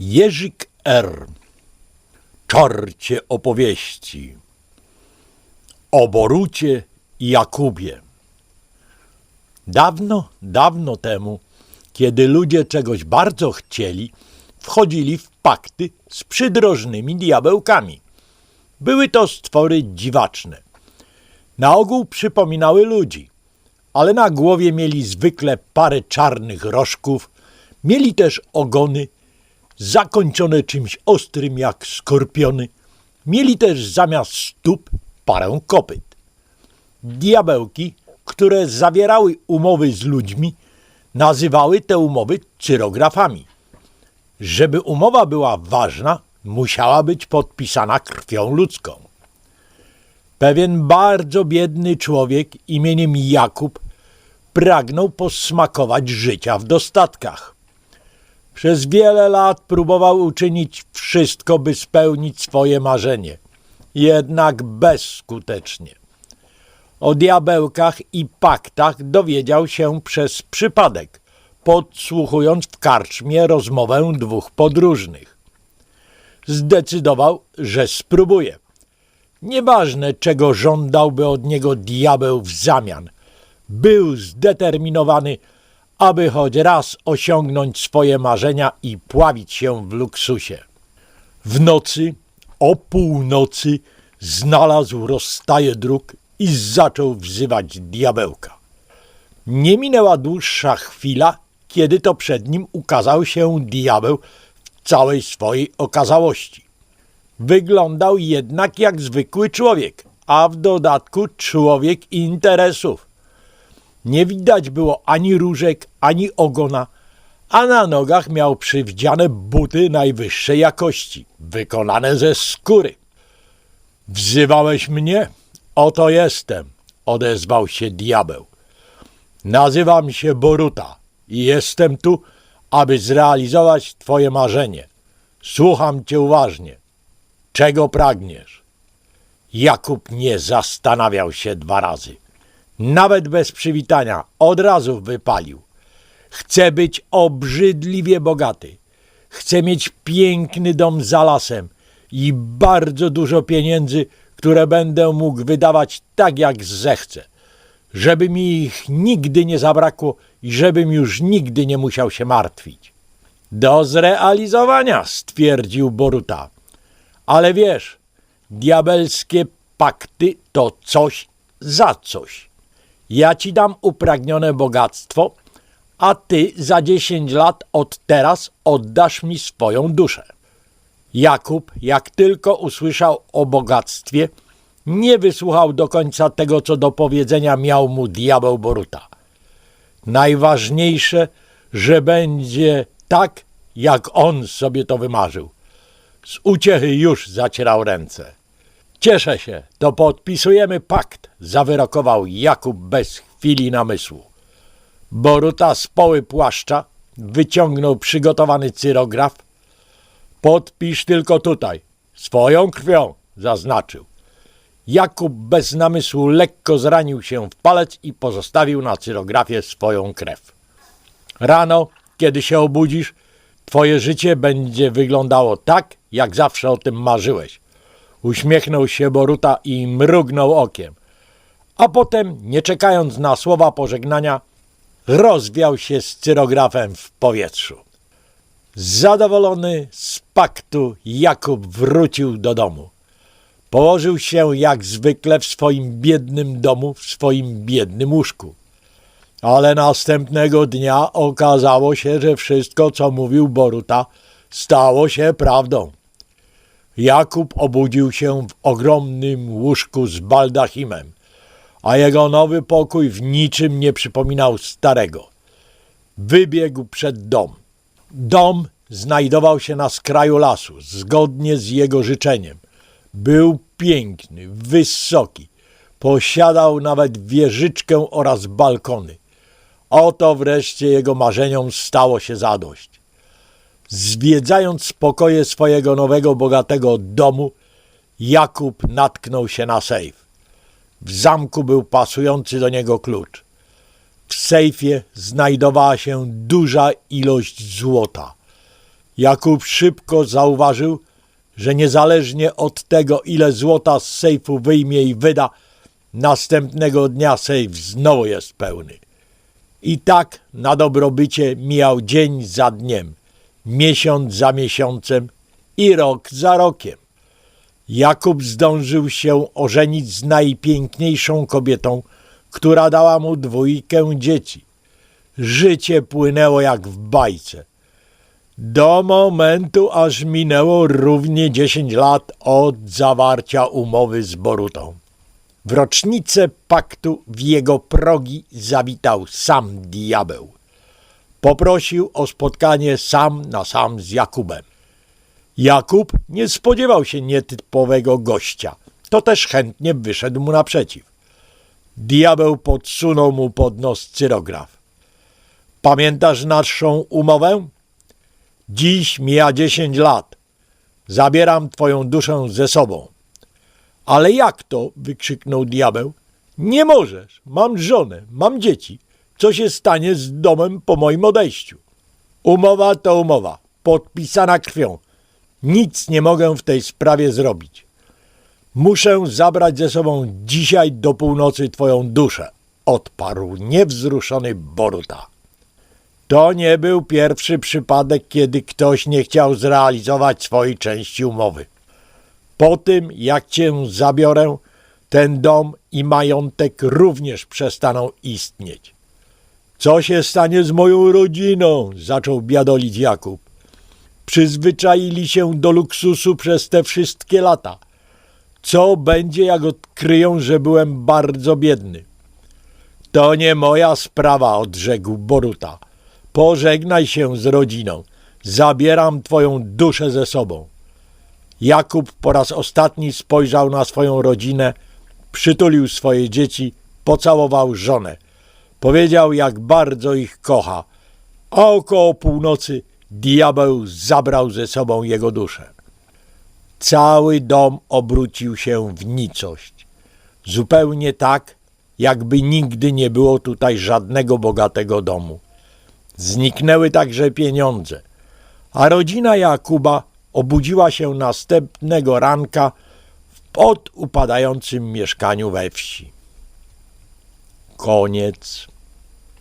Jerzyk R. Czarcie opowieści o Borucie i Jakubie. Dawno, dawno temu, kiedy ludzie czegoś bardzo chcieli, wchodzili w pakty z przydrożnymi diabełkami. Były to stwory dziwaczne. Na ogół przypominały ludzi, ale na głowie mieli zwykle parę czarnych rożków, mieli też ogony zakończone czymś ostrym jak skorpiony. Mieli też zamiast stóp parę kopyt. Diabełki, które zawierały umowy z ludźmi, nazywały te umowy cyrografami. Żeby umowa była ważna, musiała być podpisana krwią ludzką. Pewien bardzo biedny człowiek imieniem Jakub pragnął posmakować życia w dostatkach. Przez wiele lat próbował uczynić wszystko, by spełnić swoje marzenie, jednak bezskutecznie. O diabełkach i paktach dowiedział się przez przypadek, podsłuchując w karczmie rozmowę dwóch podróżnych. Zdecydował, że spróbuje. Nieważne, czego żądałby od niego diabeł w zamian. Był zdeterminowany, aby choć raz osiągnąć swoje marzenia i pławić się w luksusie. W nocy, o północy, znalazł rozstaje dróg i zaczął wzywać diabełka. Nie minęła dłuższa chwila, kiedy to przed nim ukazał się diabeł w całej swojej okazałości. Wyglądał jednak jak zwykły człowiek, a w dodatku człowiek interesów. Nie widać było ani różek, ani ogona, a na nogach miał przywdziane buty najwyższej jakości, wykonane ze skóry. Wzywałeś mnie? Oto jestem, odezwał się diabeł. Nazywam się Boruta i jestem tu, aby zrealizować twoje marzenie. Słucham cię uważnie. Czego pragniesz? Jakub nie zastanawiał się dwa razy. Nawet bez przywitania od razu wypalił. Chcę być obrzydliwie bogaty. Chcę mieć piękny dom za lasem i bardzo dużo pieniędzy, które będę mógł wydawać tak jak zechcę. Żeby mi ich nigdy nie zabrakło i żebym już nigdy nie musiał się martwić. Do zrealizowania, stwierdził Boruta. Ale wiesz, diabelskie pakty to coś za coś. Ja ci dam upragnione bogactwo, a ty za dziesięć lat od teraz oddasz mi swoją duszę. Jakub, jak tylko usłyszał o bogactwie, nie wysłuchał do końca tego, co do powiedzenia miał mu diabeł Boruta. Najważniejsze, że będzie tak, jak on sobie to wymarzył. Z uciechy już zacierał ręce. Cieszę się, to podpisujemy pakt, zawyrokował Jakub bez chwili namysłu. Boruta z poły płaszcza wyciągnął przygotowany cyrograf. Podpisz tylko tutaj, swoją krwią, zaznaczył. Jakub bez namysłu lekko zranił się w palec i pozostawił na cyrografie swoją krew. Rano, kiedy się obudzisz, twoje życie będzie wyglądało tak, jak zawsze o tym marzyłeś. Uśmiechnął się Boruta i mrugnął okiem. A potem, nie czekając na słowa pożegnania, rozwiał się z cyrografem w powietrzu. Zadowolony z paktu, Jakub wrócił do domu. Położył się jak zwykle w swoim biednym domu, w swoim biednym łóżku. Ale następnego dnia okazało się, że wszystko, co mówił Boruta, stało się prawdą. Jakub obudził się w ogromnym łóżku z baldachimem, a jego nowy pokój w niczym nie przypominał starego. Wybiegł przed dom. Dom znajdował się na skraju lasu, zgodnie z jego życzeniem. Był piękny, wysoki, posiadał nawet wieżyczkę oraz balkony. Oto wreszcie jego marzeniom stało się zadość. Zwiedzając pokoje swojego nowego, bogatego domu, Jakub natknął się na sejf. W zamku był pasujący do niego klucz. W sejfie znajdowała się duża ilość złota. Jakub szybko zauważył, że niezależnie od tego, ile złota z sejfu wyjmie i wyda, następnego dnia sejf znowu jest pełny. I tak na dobrobycie mijał dzień za dniem, miesiąc za miesiącem i rok za rokiem. Jakub zdążył się ożenić z najpiękniejszą kobietą, która dała mu dwójkę dzieci. Życie płynęło jak w bajce. Do momentu, aż minęło równie 10 lat od zawarcia umowy z Borutą. W rocznicę paktu w jego progi zawitał sam diabeł. Poprosił o spotkanie sam na sam z Jakubem. Jakub nie spodziewał się nietypowego gościa. To też chętnie wyszedł mu naprzeciw. Diabeł podsunął mu pod nos cyrograf. Pamiętasz naszą umowę? Dziś mija dziesięć lat. Zabieram twoją duszę ze sobą. Ale jak to? wykrzyknął diabeł. Nie możesz. Mam żonę, mam dzieci. Co się stanie z domem po moim odejściu? Umowa to umowa, podpisana krwią. Nic nie mogę w tej sprawie zrobić. Muszę zabrać ze sobą dzisiaj do północy twoją duszę, odparł niewzruszony Boruta. To nie był pierwszy przypadek, kiedy ktoś nie chciał zrealizować swojej części umowy. Po tym, jak cię zabiorę, ten dom i majątek również przestaną istnieć. Co się stanie z moją rodziną? zaczął biadolić Jakub. Przyzwyczaili się do luksusu przez te wszystkie lata. Co będzie, jak odkryją, że byłem bardzo biedny? To nie moja sprawa, odrzekł Boruta. Pożegnaj się z rodziną. Zabieram twoją duszę ze sobą. Jakub po raz ostatni spojrzał na swoją rodzinę, przytulił swoje dzieci, pocałował żonę. Powiedział, jak bardzo ich kocha, a około północy diabeł zabrał ze sobą jego duszę. Cały dom obrócił się w nicość. Zupełnie tak, jakby nigdy nie było tutaj żadnego bogatego domu. Zniknęły także pieniądze, a rodzina Jakuba obudziła się następnego ranka w podupadającym mieszkaniu we wsi. Koniec.